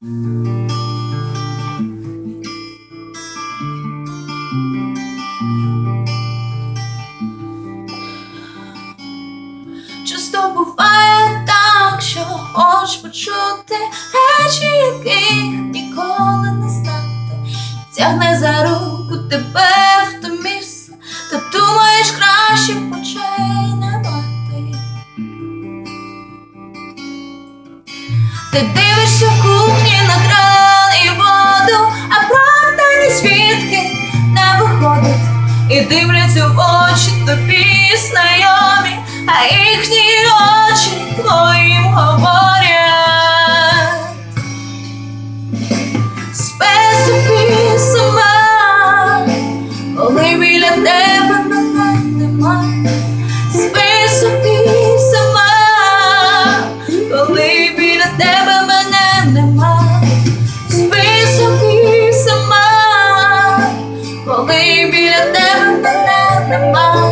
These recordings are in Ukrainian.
Часто буває так, що хочеш почути речі, яких ніколи не знати, тягне за руку тебе. the beat.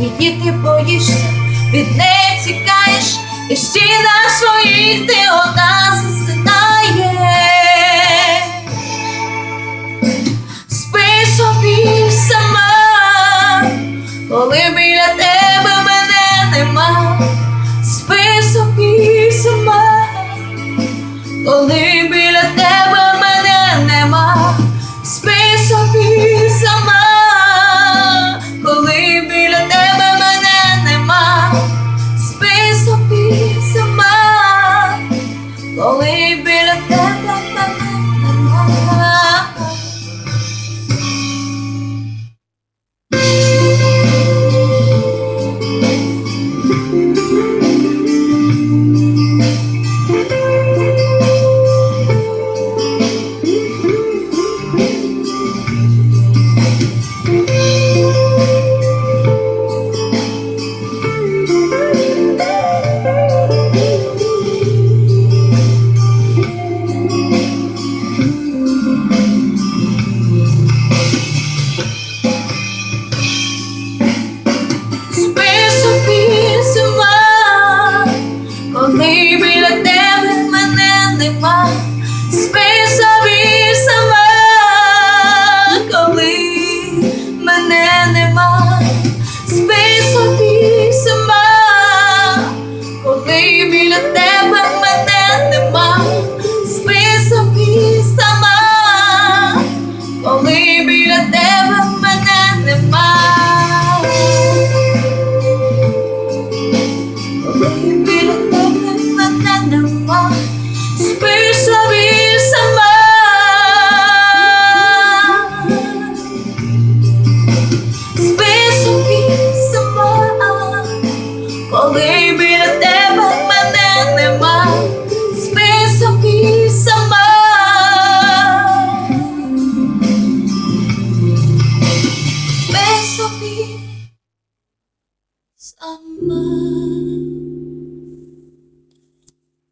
її ти боїшся, від неї тікаєш, і стіна своїх ти одна засинає, спи собі сама, коли ми.